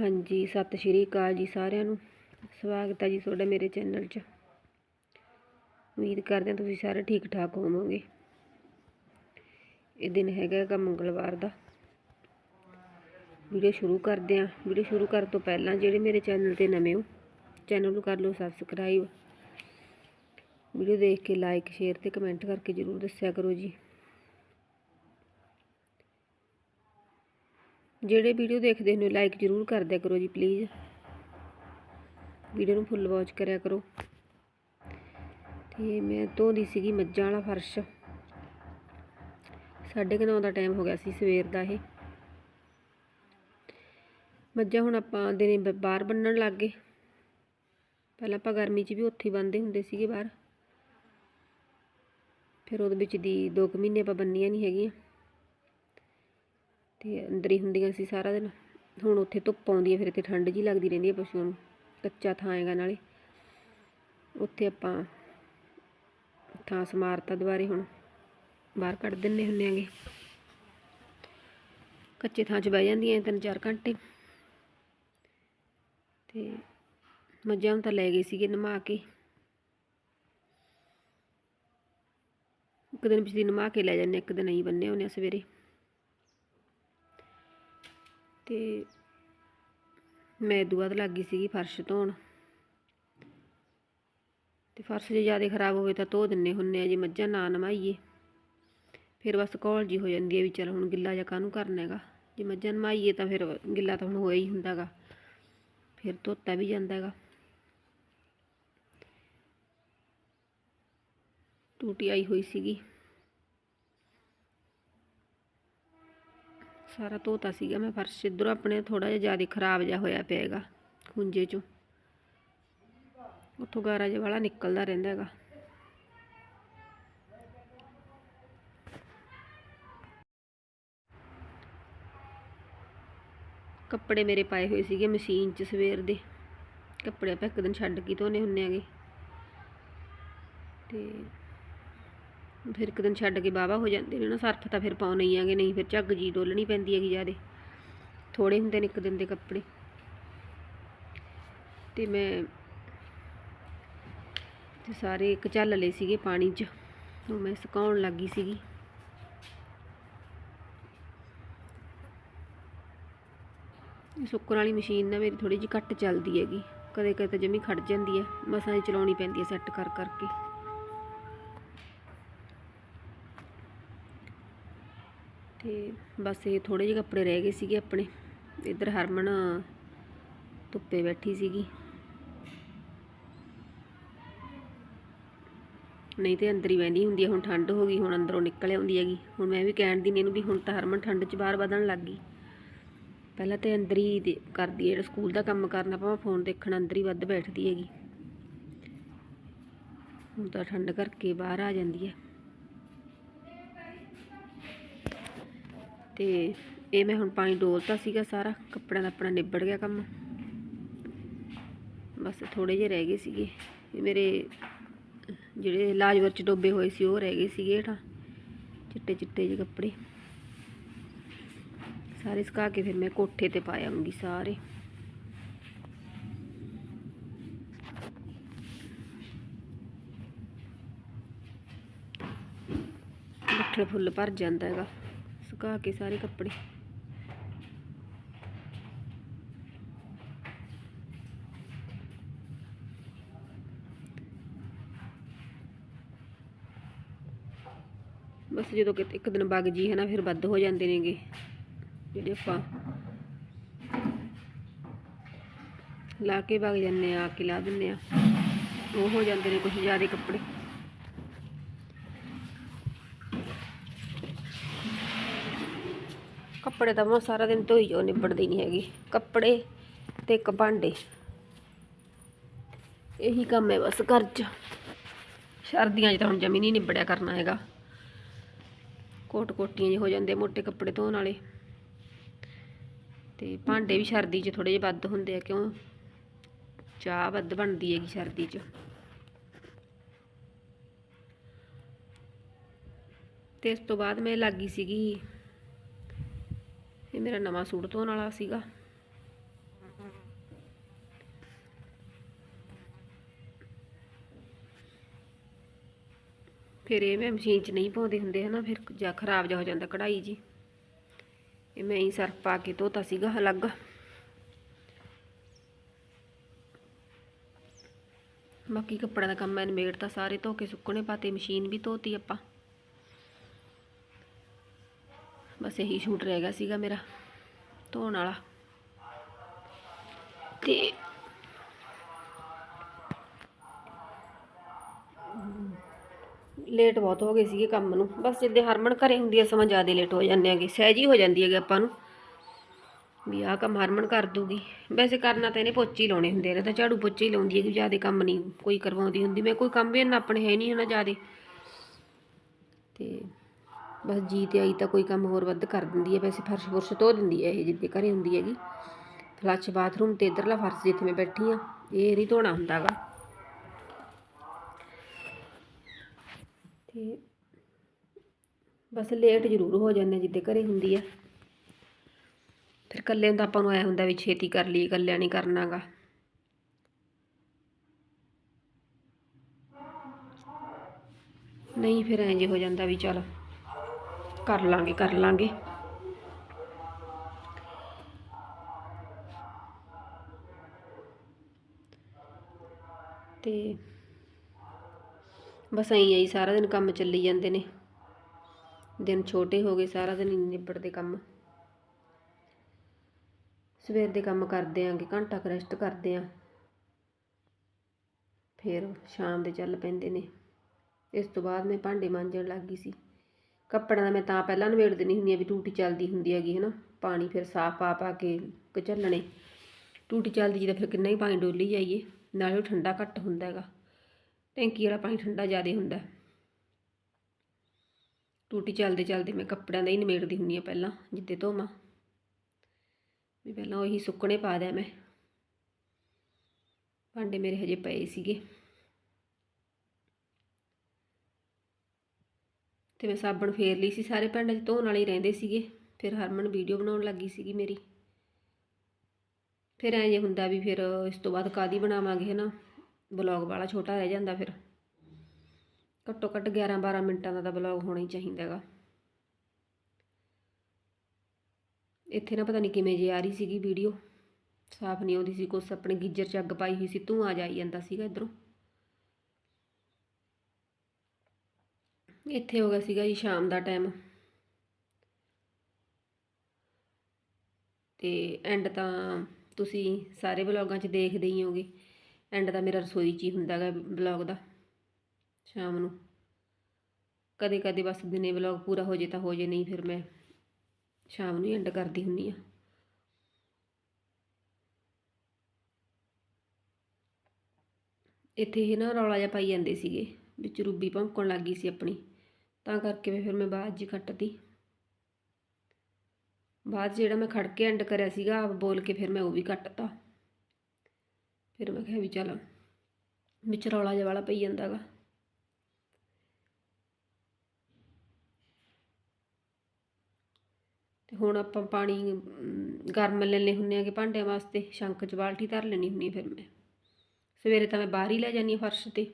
ਹਾਂਜੀ, ਸਤਿ ਸ਼੍ਰੀ ਅਕਾਲ ਜੀ ਸਾਰਿਆਂ ਨੂੰ। ਸਵਾਗਤ ਹੈ ਜੀ ਤੁਹਾਡਾ ਮੇਰੇ ਚੈਨਲ 'ਚ। ਉਮੀਦ ਕਰਦੇ ਹਾਂ ਤੁਸੀਂ ਸਾਰੇ ਠੀਕ ਠਾਕ ਹੋਵੋਗੇ। ਇਹ ਦਿਨ ਹੈਗਾ ਹੈਗਾ ਮੰਗਲਵਾਰ ਦਾ। ਵੀਡੀਓ ਸ਼ੁਰੂ ਕਰਦੇ ਹਾਂ। ਵੀਡੀਓ ਸ਼ੁਰੂ ਕਰਨ ਤੋਂ ਪਹਿਲਾਂ ਜਿਹੜੇ ਮੇਰੇ ਚੈਨਲ ਤੇ ਨਵੇਂ ਹੋ, ਚੈਨਲ ਨੂੰ ਕਰ ਲਓ ਸਬਸਕ੍ਰਾਈਬ। ਵੀਡੀਓ ਦੇਖ ਕੇ ਲਾਈਕ, ਸ਼ੇਅਰ ਤੇ ਕਮੈਂਟ ਕਰਕੇ ਜਰੂਰ ਦੱਸਿਆ ਕਰੋ ਜੀ। ਜਿਹੜੇ ਵੀਡੀਓ ਦੇਖਦੇ ਨੇ ਲਾਈਕ ਜਰੂਰ ਕਰ ਦਿਆ ਕਰੋ ਜੀ ਪਲੀਜ਼ ਵੀਡੀਓ ਨੂੰ ਫੁੱਲ ਵਾਚ ਕਰਿਆ ਕਰੋ। ਤੇ ਮੈਂ ਧੋਦੀ ਸੀਗੀ ਮੱਝਾਂ ਵਾਲਾ ਫਰਸ਼। ਸਾਢੇ ਕੁ ਨੌ ਦਾ ਟਾਈਮ ਹੋ ਗਿਆ ਸੀ ਸਵੇਰ ਦਾ ਇਹ। ਮੱਝਾਂ ਹੁਣ ਆਪਾਂ ਦਿਨੇ ਬ- ਬਾਹਰ ਬੰਨਣ ਲੱਗ ਗਏ। ਪਹਿਲਾਂ ਆਪਾਂ ਗਰਮੀ 'ਚ ਵੀ ਉੱਥੇ ਹੀ ਬੰਨਦੇ ਹੁੰਦੇ ਸੀਗੇ ਬਾਹਰ। ਫਿਰ ਉਹਦੇ ਵਿੱਚ ਦੀ 2 ਮਹੀਨੇ ਆਪਾਂ ਬੰਨੀਆਂ ਨਹੀਂ ਹੈਗੀਆਂ। ਤੇ ਅੰਦਰ ਹੀ ਹੁੰਦੀਆਂ ਸੀ ਸਾਰਾ ਦਿਨ। ਹੁਣ ਉੱਥੇ ਧੁੱਪ ਆਉਂਦੀ ਹੈ, ਫਿਰ ਇੱਥੇ ਠੰਡ ਜੀ ਲੱਗਦੀ ਰਹਿੰਦੀ ਹੈ ਪਸ਼ੂਆਂ ਨੂੰ। ਕੱਚਾ ਥਾਂ ਹੈਗਾ ਨਾਲੇ। ਉੱਥੇ ਆਪਾਂ ਥਾਂ ਸਮਾਰਤਾ ਦੁਬਾਰੇ ਹੁਣ ਬਾਹਰ ਕੱਢ ਦਿੰਨੇ ਹੁੰਨੇ ਆਂਗੇ ਕੱਚੇ ਥਾਂ 'ਚ ਬਹਿ ਜਾਂਦੀਆਂ ਤਿੰਨ ਚਾਰ ਘੰਟੇ। ਤੇ ਮੱਝਾਂ ਨੂੰ ਤਾਂ ਲੈ ਗਏ ਸੀਗੇ ਨਮਾ ਕੇ। ਇੱਕ ਦਿਨ ਪਿਛਲੀ ਨਮਾ ਕੇ ਲੈ ਜਾਂਦੇ ਇੱਕ ਦਿਨ ਨਹੀਂ ਬੰਨੇ ਹੁੰਦੇ ਆ ਸਵੇਰੇ। ਤੇ ਮੈਂ ਉਦੋਂ ਬਾਅਦ ਲੱਗ ਗਈ ਸੀਗੀ ਫਰਸ਼ ਧੋਣ। ਤੇ ਫਰਸ਼ ਜੇ ਜ਼ਿਆਦਾ ਖਰਾਬ ਹੋਵੇ ਤਾਂ ਧੋ ਦਿੰਨੇ ਹੁੰਨੇ ਆ, ਜੇ ਮੱਝਾਂ ਨਾ ਨਮਾਈਏ। ਫਿਰ ਬਸ ਕੋਲ ਜੀ ਹੋ ਜਾਂਦੀ ਹੈ ਵੀ ਚਲ ਹੁਣ ਗਿੱਲਾ ਜਾਂ ਕਾਹਨੂੰ ਕਰਨਾ ਹੈਗਾ। ਜੇ ਮੱਝਾਂ ਨਮਾਈਏ ਤਾਂ ਫਿਰ ਗਿੱਲਾ ਤਾਂ ਹੁਣ ਹੋਇਆ ਹੀ ਹੁੰਦਾਗਾ। ਫਿਰ ਧੋਤਾ ਵੀ ਜਾਂਦਾ ਹੈਗਾ ਟੂਟੀ ਆਈ ਹੋਈ ਸੀਗੀ। ਸਾਰਾ ਧੋਤਾ ਸੀਗਾ ਮੈਂ ਫਰਸ਼ ਇੱਧਰੋਂ ਆਪਣੇ ਥੋੜਾ ਜਿਹਾ ਜ਼ਿਆਦਾ ਖਰਾਬ ਜਿਹਾ ਹੋਇਆ ਪਿਆ ਹੈਗਾ, ਖੁੰਝੇ ਚੋਂ। ਉੱਥੋਂ ਗਾਰਾ ਜਿਹਾ ਵਾਲਾ ਨਿਕਲਦਾ ਰਹਿੰਦਾ ਹੈਗਾ। ਕੱਪੜੇ ਮੇਰੇ ਪਾਏ ਹੋਏ ਸੀਗੇ ਮਸ਼ੀਨ 'ਚ ਸਵੇਰ ਦੇ। ਕੱਪੜੇ ਆਪਾਂ ਇੱਕ ਦਿਨ ਛੱਡ ਕੇ ਧੋਨੇ ਹੁੰਨੇ ਆਗੇ ਤੇ ਫਿਰ ਇੱਕ ਦਿਨ ਛੱਡ ਕੇ ਬਾਵਾ ਹੋ ਜਾਂਦੇ ਨੇ ਨਾ, ਸਰਫ ਤਾਂ ਫਿਰ ਪਾਉਣੇ ਹੀ ਆਗੇ ਨਹੀਂ ਫਿਰ ਝੱਗ ਜੀ ਡੋਲਣੀ ਪੈਂਦੀ ਹੈਗੀ ਜਿਆਦੇ। ਥੋੜੇ ਹੁੰਦੇ ਨੇ ਇੱਕ ਦਿਨ ਦੇ ਕੱਪੜੇ। ਤੇ ਮੈਂ ਤੇ ਸਾਰੇ ਇੱਕ ਝੱਲ ਲਏ ਸੀਗੇ ਪਾਣੀ 'ਚ, ਉਹ ਮੈਂ ਸੁਕਾਉਣ ਲੱਗੀ ਸੀਗੀ। ਸੁੱਕਣ ਵਾਲੀ ਮਸ਼ੀਨ ਨਾ ਮੇਰੀ ਥੋੜੀ ਜਿਹੀ ਘੱਟ ਚੱਲਦੀ ਹੈਗੀ ਕਦੇ ਕਦੇ ਤਾਂ ਜਮੀ ਖੜ ਜਾਂਦੀ ਹੈ, ਮਸਾਂ ਹੀ ਚਲਾਉਣੀ ਪੈਂਦੀ ਹੈ ਸੈੱਟ ਕਰ ਕਰਕੇ ਤੇ ਬਸ ਇਹ ਥੋੜੇ ਜਿਹੇ ਕੱਪੜੇ ਰਹਿ ਗਏ ਸੀਗੇ ਆਪਣੇ। ਇੱਧਰ ਹਰਮਨ ਧੁੱਪੇ ਬੈਠੀ ਸੀਗੀ। ਨਹੀਂ ਤੇ ਅੰਦਰ ਹੀ ਬੈੰਦੀ ਹੁੰਦੀ ਹੈ ਹੁਣ ਠੰਡ ਹੋ ਗਈ, ਹੁਣ ਅੰਦਰੋਂ ਨਿਕਲ ਆਉਂਦੀ ਹੈਗੀ। ਹੁਣ ਮੈਂ ਵੀ ਕਹਿਣ ਦੀ ਇਹਨੂੰ ਵੀ ਹੁਣ ਤਾਂ ਹਰਮਨ ਠੰਡ 'ਚ ਬਾਹਰ ਵਧਣ ਲੱਗ ਗਈ। ਪਹਿਲਾਂ ਤੇ ਅੰਦਰ ਹੀ ਦੇ- ਕਰਦੀ ਹੈ ਜਿਹੜਾ ਸਕੂਲ ਦਾ ਕੰਮ ਕਰਨਾ ਭਾਵੇਂ ਫੋਨ ਦੇਖਣ ਅੰਦਰ ਹੀ ਵੱਧ ਬੈਠਦੀ ਹੈਗੀ। ਹੁਣ ਤਾਂ ਠੰਡ ਕਰਕੇ ਬਾਹਰ ਆ ਜਾਂਦੀ ਹੈ ਤੇ ਇਹ ਮੈਂ ਹੁਣ ਪਾਣੀ ਡੋਲਤਾ ਸੀਗਾ ਸਾਰਾ, ਕੱਪੜਿਆਂ ਦਾ ਆਪਣਾ ਨਿਬੜ ਗਿਆ ਕੰਮ। ਬਸ ਥੋੜੇ ਜਿਹੇ ਰਹਿ ਗਏ ਸੀਗੇ। ਇਹ ਮੇਰੇ ਜਿਹੜੇ ਲਾਜਵਰ ਚ ਡੋਬੇ ਹੋਏ ਸੀ, ਉਹ ਰਹਿ ਗਏ ਸੀਗੇ ਹੇਠਾਂ, ਚਿੱਟੇ ਚਿੱਟੇ ਜਿਹੇ ਕੱਪੜੇ। ਸਾਰੇ ਸੁਕਾ ਕੇ ਫਿਰ ਮੈਂ ਕੋਠੇ ਤੇ ਪਾ ਆਉਂਗੀ ਸਾਰੇ। ਬੱਠਲ ਫੁੱਲ ਭਰ ਜਾਂਦਾ ਹੈਗਾ। ਸੁਕਾ ਕੇ ਸਾਰੇ ਕੱਪੜੇ ਬਸ ਜਦੋਂ ਕਿਤੇ ਇੱਕ ਦਿਨ ਵਗ ਜੀ ਹੈ ਨਾ ਫਿਰ ਵੱਧ ਹੋ ਜਾਂਦੇ ਨੇਗੇ ਜਿਹੜੇ ਆਪਾਂ ਲਾ ਕੇ ਵਗ ਜਾਂਦੇ ਆ ਆ ਕੇ ਲਾ ਦਿੰਦੇ ਆ ਉਹ ਹੋ ਜਾਂਦੇ ਨੇ ਕੁਝ ਜ਼ਿਆਦਾ ਕੱਪੜੇ ਕੱਪੜੇ ਤਾਂ ਮੈਂ ਸਾਰਾ ਦਿਨ ਧੋਈ ਜੋ ਨਿਬੜਦੇ ਨਹੀਂ ਹੈਗੇ। ਕੱਪੜੇ ਤੇ ਇੱਕ ਭਾਂਡੇ। ਇਹੀ ਕੰਮ ਹੈ ਬਸ ਘਰ 'ਚ। ਸਰਦੀਆਂ 'ਚ ਤਾਂ ਹੁਣ ਜਮੀ ਨਹੀਂ ਨਿਬੜਿਆ ਕਰਨਾ ਹੈਗਾ। ਕੋਟ ਕੋਟੀਆਂ ਜਿਹੇ ਹੋ ਜਾਂਦੇ ਮੋਟੇ ਕੱਪੜੇ ਧੋਣ ਵਾਲੇ। ਤੇ ਭਾਂਡੇ ਵੀ ਸਰਦੀ 'ਚ ਥੋੜੇ ਜਿਹੇ ਵੱਧ ਹੁੰਦੇ ਆ, ਕਿਉਂ? ਚਾਹ ਵੱਧ ਬਣਦੀ ਹੈਗੀ ਸਰਦੀ 'ਚ। ਤੇ ਇਸ ਤੋਂ ਬਾਅਦ ਮੈਂ ਲੱਗੀ ਸੀਗੀ ਇਹ ਮੇਰਾ ਨਵਾਂ ਸੂਟ ਧੋਣ ਵਾਲਾ ਸੀਗਾ। ਫਿਰ ਇਹ ਮੈਂ ਮਸ਼ੀਨ 'ਚ ਨਹੀਂ ਪਾਉਂਦੇ ਹੁੰਦੇ ਹਨਾ, ਫਿਰ ਜਾਂ ਖਰਾਬ ਜਾ ਹੋ ਜਾਂਦਾ ਕਢਾਈ ਜੀ। ਇਹ ਮੈਂ ਹੀ ਸਰਫ ਪਾ ਕੇ ਧੋਤਾ ਸੀਗਾ ਅਲੱਗ। ਬਾਕੀ ਕੱਪੜਾ ਦਾ ਕੰਮ ਮੈਂ ਨਿਬੇੜਤਾ, ਸਾਰੇ ਧੋ ਕੇ ਸੁੱਕਣੇ ਪਾਤੇ, ਮਸ਼ੀਨ ਵੀ ਧੋਤੀ ਆਪਾਂ। ਬਸ ਇਹੀ ਸ਼ੂਟ ਰਹਿ ਗਿਆ ਸੀਗਾ ਮੇਰਾ, ਧੋਣ ਵਾਲਾ। ਤੇ ਲੇਟ ਬਹੁਤ ਹੋ ਗਏ ਸੀਗੇ ਕੰਮ ਨੂੰ। ਬਸ ਜਿੱਦੇ ਹਰਮਨ ਘਰੇ ਹੁੰਦੀ ਆ, ਸਮਾਂ ਜ਼ਿਆਦਾ ਲੇਟ ਹੋ ਜਾਂਦੇ ਆਗੇ ਸਹਿਜ ਹੀ ਹੋ ਜਾਂਦੀ ਹੈਗੇ ਆਪਾਂ ਨੂੰ। ਵੀ ਆਹ ਕੰਮ ਹਰਮਨ ਕਰ ਦੂਗੀ। ਵੈਸੇ ਕਰਨਾ ਤਾਂ ਇਹਨੇ ਪੋਚੀ ਲਾਉਣੇ ਹੁੰਦੇ ਨੇ ਤਾਂ ਝਾੜੂ ਪੋਚੇ ਹੀ ਲਾਉਂਦੀ ਹੈਗੀ ਜ਼ਿਆਦਾ ਕੰਮ ਨਹੀਂ ਕੋਈ ਕਰਵਾਉਂਦੀ ਹੁੰਦੀ। ਮੈਂ ਕੋਈ ਕੰਮ ਵੀ ਇਹਨਾਂ ਆਪਣੇ ਹੈ ਨਹੀਂ ਹਨਾ ਜ਼ਿਆਦਾ। ਬਸ ਜੀ ਤੇ ਆਈ ਤਾਂ ਕੋਈ ਕੰਮ ਹੋਰ ਵੱਧ ਕਰ ਦਿੰਦੀ ਹੈ, ਵੈਸੇ ਫਰਸ਼ ਫੁਰਸ਼ ਧੋ ਦਿੰਦੀ ਹੈ ਇਹ ਜਿੱਦੇ ਘਰੇ ਹੁੰਦੀ ਹੈਗੀ। ਫਲੱਸ਼ ਬਾਥਰੂਮ ਤੇ ਇਧਰਲਾ ਫਰਸ਼ ਜਿੱਥੇ ਮੈਂ ਬੈਠੀ ਆ ਇਹ ਨਹੀਂ ਧੋਣਾ ਹੁੰਦਾਗਾ ਤੇ ਬਸ ਲੇਟ ਜ਼ਰੂਰ ਹੋ ਜਾਂਦੇ ਜਿੱਦੇ ਘਰੇ ਹੁੰਦੀ ਆ ਫਿਰ ਇਕੱਲੇ ਦਾ ਆਪਾਂ ਨੂੰ ਐ ਹੁੰਦਾ ਵੀ ਛੇਤੀ ਕਰ ਲਈ ਇਕੱਲਿਆਂ ਨਹੀਂ ਕਰਨਾਗਾ ਨਹੀਂ ਫਿਰ ਐਂ ਜੇ ਹੋ ਜਾਂਦਾ ਵੀ ਚਲ ਕਰ ਲਾਂਗੇ ਕਰ ਲਾਂਗੇ। ਤੇ ਬਸ ਐਂ ਹੀ ਸਾਰਾ ਦਿਨ ਕੰਮ ਚੱਲੀ ਜਾਂਦੇ ਨੇ। ਦਿਨ ਛੋਟੇ ਹੋ ਗਏ, ਸਾਰਾ ਦਿਨ ਹੀ ਨਿਬੜਦੇ ਕੰਮ। ਸਵੇਰ ਦੇ ਕੰਮ ਕਰਦੇ ਆਂਗੇ, ਘੰਟਾ ਕੁ ਰੈਸਟ ਕਰਦੇ ਆਂ। ਫਿਰ ਸ਼ਾਮ ਦੇ ਚੱਲ ਪੈਂਦੇ ਨੇ। ਇਸ ਤੋਂ ਬਾਅਦ ਮੈਂ ਭਾਂਡੇ ਮਾਂਜਣ ਲੱਗ ਗਈ ਸੀ। ਕੱਪੜਿਆਂ ਦਾ ਮੈਂ ਤਾਂ ਪਹਿਲਾਂ ਨਵੇੜ ਦਿੰਦੀ ਹੁੰਦੀ ਆ ਵੀ ਟੂਟੀ ਚੱਲਦੀ ਹੁੰਦੀ ਹੈਗੀ ਹੈ ਨਾ ਪਾਣੀ ਫਿਰ ਸਾਫ਼ ਪਾ ਪਾ ਕੇ ਕਚੱਲਣੇ ਟੂਟੀ ਚੱਲਦੀ ਜਿਹਦਾ ਫਿਰ ਕਿੰਨਾ ਹੀ ਪਾਣੀ ਡੋਲੀ ਜਾਈਏ, ਨਾਲੇ ਉਹ ਠੰਡਾ ਘੱਟ ਹੁੰਦਾ ਹੈਗਾ। ਟੈਂਕੀ ਵਾਲਾ ਪਾਣੀ ਠੰਡਾ ਜ਼ਿਆਦਾ ਹੁੰਦਾ। ਟੂਟੀ ਚੱਲਦੇ ਚੱਲਦੇ ਮੈਂ ਕੱਪੜਿਆਂ ਦਾ ਹੀ ਨਿਮੇੜਦੀ ਹੁੰਦੀ ਆ ਪਹਿਲਾਂ, ਜਿੱਦੇ ਧੋਵਾਂ। ਵੀ ਪਹਿਲਾਂ ਉਹੀ ਸੁੱਕਣੇ ਪਾ ਦਿਆ ਮੈਂ। ਭਾਂਡੇ ਮੇਰੇ ਹਜੇ ਪਏ ਸੀਗੇ। ਤੇ ਮੈਂ ਸਾਬਣ ਫੇਰ ਲਈ ਸੀ, ਸਾਰੇ ਭਾਂਡੇ 'ਚ ਧੋਣ ਵਾਲੇ ਰਹਿੰਦੇ ਸੀਗੇ। ਫਿਰ ਹਰਮਨ ਵੀਡੀਓ ਬਣਾਉਣ ਲੱਗੀ ਸੀਗੀ ਮੇਰੀ। ਫਿਰ ਐਂ ਜੇ ਹੁੰਦਾ ਵੀ ਫਿਰ ਇਸ ਤੋਂ ਬਾਅਦ ਕਾਦੀ ਬਣਾਵਾਂਗੇ, ਹਨਾ? ਬਲੌਗ ਵਾਲਾ ਛੋਟਾ ਰਹਿ ਜਾਂਦਾ ਫਿਰ। ਘੱਟੋ ਘੱਟ 11 12 ਮਿੰਟਾਂ ਦਾ ਤਾਂ ਬਲੌਗ ਹੋਣਾ ਹੀ ਚਾਹੀਦਾ ਹੈਗਾ। ਇੱਥੇ ਨਾ ਪਤਾ ਨਹੀਂ ਕਿਵੇਂ ਜੇ ਆ ਰਹੀ ਸੀਗੀ ਵੀਡੀਓ। ਸਾਫ਼ ਨਹੀਂ ਆਉਂਦੀ ਸੀ ਕੁਛ, ਆਪਣੇ ਗੀਜਰ 'ਚ ਅੱਗ ਪਾਈ ਹੋਈ ਸੀ, ਧੂੰਆਂ ਜਾਈ ਜਾਂਦਾ ਸੀਗਾ ਇਧਰੋਂ। ਇੱਥੇ ਹੋ ਗਿਆ ਸੀਗਾ ਜੀ ਸ਼ਾਮ ਦਾ ਟਾਈਮ ਤੇ ਐਂਡ ਤਾਂ ਤੁਸੀਂ ਸਾਰੇ ਵਲੌਗਾਂ 'ਚ ਦੇਖਦੇ ਹੀ ਹੋਗੇ ਐਂਡ ਤਾਂ ਮੇਰਾ ਰਸੋਈ 'ਚ ਹੀ ਹੁੰਦਾ ਗਾ ਵਲੌਗ ਦਾ, ਸ਼ਾਮ ਨੂੰ। ਕਦੇ ਕਦੇ ਬਸ ਦਿਨੇ ਵਲੌਗ ਪੂਰਾ ਹੋ ਜੇ ਤਾਂ ਹੋ ਜੇ, ਨਹੀਂ ਫਿਰ ਮੈਂ ਸ਼ਾਮ ਨੂੰ ਐਂਡ ਕਰਦੀ ਹੁੰਨੀ ਆ। ਇੱਥੇ ਇਹ ਨਾ ਰੌਲਾ ਜਿਹਾ ਪਾਈ ਜਾਂਦੇ ਸੀਗੇ, ਵਿੱਚ ਰੂਬੀ ਭੌਂਕਣ ਲੱਗ ਗਈ ਸੀ ਆਪਣੀ। ਤਾਂ ਕਰਕੇ ਮੈਂ ਫਿਰ ਮੈਂ ਬਾਅਦ ਜੀ ਕੱਟਦੀ ਬਾਅਦ 'ਚ ਜਿਹੜਾ ਮੈਂ ਖੜ ਕੇ ਐਂਡ ਕਰਿਆ ਸੀਗਾ ਆਪ ਬੋਲ ਕੇ ਫਿਰ ਮੈਂ ਉਹ ਵੀ ਕੱਟਤਾ। ਫਿਰ ਮੈਂ ਕਿਹਾ ਵੀ ਚੱਲ ਵਿੱਚ ਰੌਲਾ ਜਿਹਾ ਵਾਲਾ ਪਈ ਜਾਂਦਾਗਾ ਤੇ ਹੁਣ ਆਪਾਂ ਪਾਣੀ ਅਮ, ਗਰਮ ਲੈਣੇ ਹੁੰਨੇ ਕਿ ਭਾਂਡਿਆਂ ਵਾਸਤੇ ਸ਼ੰਕ 'ਚ ਬਾਲਟੀ ਧਰ ਲੈਣੀ ਹੁੰਨੀ ਫਿਰ ਮੈਂ। ਸਵੇਰੇ ਤਾਂ ਮੈਂ ਬਾਹਰ ਹੀ ਲੈ ਜਾਂਦੀ ਹਾਂ ਫਰਸ਼ ਤੇ।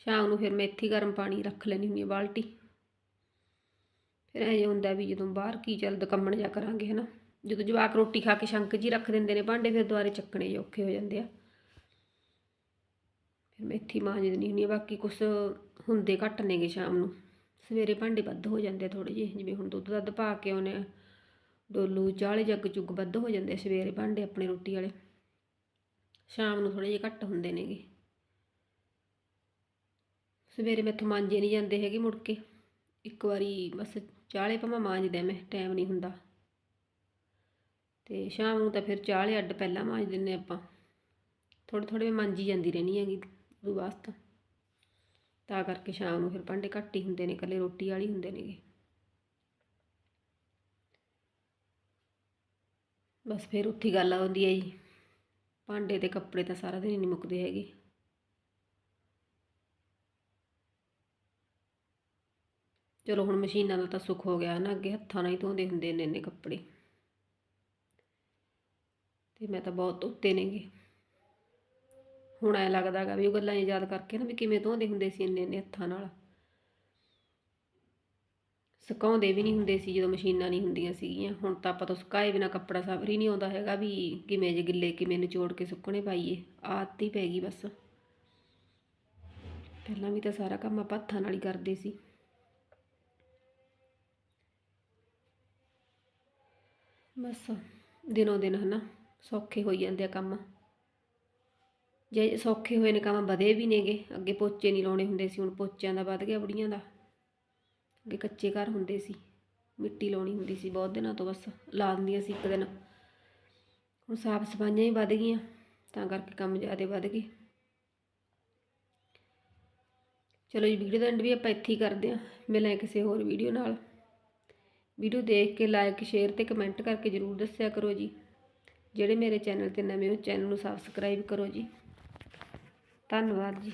ਸ਼ਾਮ ਨੂੰ ਫਿਰ ਮੈਂ ਇੱਥੇ ਗਰਮ ਪਾਣੀ ਰੱਖ ਲੈਣੀ ਹੁੰਦੀ ਆ ਬਾਲਟੀ। ਫਿਰ ਐਂ ਹੁੰਦਾ ਵੀ ਜਦੋਂ ਬਾਹਰ ਕੀ ਚੱਲ ਦਕੰਮਣ ਜਾ ਕਰਾਂਗੇ, ਹਨਾ। ਜਦੋਂ ਜਵਾਕ ਰੋਟੀ ਖਾ ਕੇ ਸ਼ੰਕ 'ਚ ਹੀ ਰੱਖ ਦਿੰਦੇ ਨੇ, ਭਾਂਡੇ ਫਿਰ ਦੁਬਾਰੇ ਚੱਕਣੇ ਜਿਹੇ ਔਖੇ ਹੋ ਜਾਂਦੇ ਆ। ਫਿਰ ਮੈਂ ਇੱਥੇ ਮਾਂਜ ਦਿੰਦੀ ਹੁੰਦੀ ਆ ਬਾਕੀ ਕੁਛ ਹੁੰਦੇ ਘੱਟ ਨੇਗੇ ਸ਼ਾਮ ਨੂੰ। ਸਵੇਰੇ ਭਾਂਡੇ ਵੱਧ ਹੋ ਜਾਂਦੇ ਥੋੜੇ ਜਿਹੇ, ਜਿਵੇਂ ਹੁਣ ਦੁੱਧ ਦੱਧ ਪਾ ਕੇ ਆਉਨੇ ਆ ਡੋਲੂ ਚਾਲੇ ਜੱਗ ਚੁੱਗ ਵੱਧ ਹੋ ਜਾਂਦੇ ਆ ਸਵੇਰੇ ਭਾਂਡੇ ਆਪਣੇ ਰੋਟੀ ਵਾਲੇ। ਸ਼ਾਮ ਨੂੰ ਥੋੜੇ ਜਿਹੇ ਘੱਟ ਹੁੰਦੇ ਨੇਗੇ। ਸਵੇਰੇ ਮੈਥੋਂ ਮਾਂਜੇ ਨਹੀਂ ਜਾਂਦੇ ਹੈਗੇ ਮੁੜ ਕੇ। ਇੱਕ ਵਾਰੀ ਬਸ ਚਾਲੇ ਭਾਵੇਂ ਮਾਂਜਦਾ ਮੈਂ ਟਾਈਮ ਨਹੀਂ ਹੁੰਦਾ। ਤੇ ਸ਼ਾਮ ਨੂੰ ਤਾਂ ਫਿਰ ਚਾਲੇ ਅੱਡ ਪਹਿਲਾਂ ਮਾਂਜ ਦਿੰਨੇ ਆਪਾਂ। ਥੋੜੇ ਥੋੜੇ ਮੈਂ ਮਾਂਜੀ ਜਾਂਦੀ ਰਹਿਣੀ ਹੈਗੀ ਉਹ ਵਾਸਤਾ ਤਾਂ। ਕਰਕੇ ਸ਼ਾਮ ਨੂੰ ਫਿਰ ਭਾਂਡੇ ਘੱਟ ਹੀ ਹੁੰਦੇ ਨੇ, ਇਕੱਲੇ ਰੋਟੀ ਵਾਲੀ ਹੁੰਦੇ ਨੇਗੇ। ਬਸ ਫਿਰ ਉੱਥੇ ਗੱਲ ਆਉਂਦੀ ਹੈ ਜੀ। ਭਾਂਡੇ ਤੇ ਕੱਪੜੇ ਤਾਂ ਸਾਰਾ ਦਿਨ ਹੀ ਨਹੀਂ ਮੁੱਕਦੇ ਹੈਗੇ। ਚਲੋ ਹੁਣ ਮਸ਼ੀਨਾਂ ਦਾ ਤਾਂ ਸੁੱਖ ਹੋ ਗਿਆ ਨਾ, ਅੱਗੇ ਹੱਥਾਂ ਨਾਲ ਹੀ ਧੋਂਦੇ ਹੁੰਦੇ ਨੇ ਇੰਨੇ ਕੱਪੜੇ। ਤੇ ਮੈਂ ਤਾਂ ਬਹੁਤ ਧੋਤੇ ਨੇਗੇ। ਹੁਣ ਐ ਲੱਗਦਾਗਾ ਵੀ ਉਹ ਗੱਲਾਂ ਯਾਦ ਕਰਕੇ ਨਾ ਵੀ ਕਿਵੇਂ ਧੋਂਦੇ ਹੁੰਦੇ ਸੀ ਇੰਨੇ ਇੰਨੇ ਹੱਥਾਂ ਨਾਲ। ਸੁਕਾਉਂਦੇ ਵੀ ਨਹੀਂ ਹੁੰਦੇ ਸੀ ਜਦੋਂ ਮਸ਼ੀਨਾਂ ਨਹੀਂ ਹੁੰਦੀਆਂ ਸੀਗੀਆਂ। ਹੁਣ ਤਾਂ ਆਪਾਂ ਤੋਂ ਸੁਕਾਏ ਬਿਨਾ ਕੱਪੜਾ ਸਾਫ਼ ਹੀ ਨਹੀਂ ਆਉਂਦਾ ਹੈਗਾ ਵੀ ਕਿਵੇਂ ਜੇ ਗਿੱਲੇ ਕਿਵੇਂ ਨਿਚੋੜ ਕੇ ਸੁੱਕਣੇ ਪਾਈਏ, ਆਦਤ ਹੀ ਪੈ ਗਈ ਬਸ। ਪਹਿਲਾਂ ਵੀ ਤਾਂ ਸਾਰਾ ਕੰਮ ਆਪਾਂ ਹੱਥਾਂ ਨਾਲ ਹੀ ਕਰਦੇ ਸੀ। ਬਸ, ਦਿਨੋਂ ਦਿਨ ਹਨਾ, ਸੌਖੇ ਹੋਈ ਜਾਂਦੇ ਆ ਕੰਮ। ਜੇ ਸੌਖੇ ਹੋਏ ਨੇ ਕੰਮ ਵਧੇ ਵੀ ਨੇਗੇ, ਅੱਗੇ ਪੋਚੇ ਨਹੀਂ ਲਾਉਣੇ ਹੁੰਦੇ ਸੀ, ਹੁਣ ਪੋਚਿਆਂ ਦਾ ਵੱਧ ਗਿਆ ਬੁੜੀਆਂ ਦਾ। ਅੱਗੇ ਕੱਚੇ ਘਰ ਹੁੰਦੇ ਸੀ, ਮਿੱਟੀ ਲਾਉਣੀ ਹੁੰਦੀ ਸੀ ਬਹੁਤ ਦਿਨਾਂ ਤੋਂ ਬਸ, ਲਾ ਦਿੰਦੀਆਂ ਸੀ ਇੱਕ ਦਿਨ। ਹੁਣ ਸਾਫ਼ ਸਫਾਈਆਂ ਹੀ ਵੱਧ ਗਈਆਂ, ਤਾਂ ਕਰਕੇ ਕੰਮ ਜ਼ਿਆਦਾ ਵੱਧ ਗਏ। ਚਲੋ ਜੀ ਵੀਡੀਓ ਦਾ ਐਂਡ ਵੀ ਆਪਾਂ ਇੱਥੇ ਹੀ ਕਰਦੇ ਹਾਂ ਮਿਲਾਂ ਕਿਸੇ ਹੋਰ ਵੀਡੀਓ ਨਾਲ। ਵੀਡੀਓ ਦੇਖ ਕੇ ਲਾਈਕ ਸ਼ੇਅਰ ਤੇ ਕਮੈਂਟ ਕਰਕੇ ਜਰੂਰ ਦੱਸਿਆ ਕਰੋ ਜੀ। ਜਿਹੜੇ ਮੇਰੇ ਚੈਨਲ ਤੇ ਨਵੇਂ ਹੋ, ਚੈਨਲ ਨੂੰ ਸਬਸਕ੍ਰਾਈਬ ਕਰੋ ਜੀ। ਧੰਨਵਾਦ ਜੀ।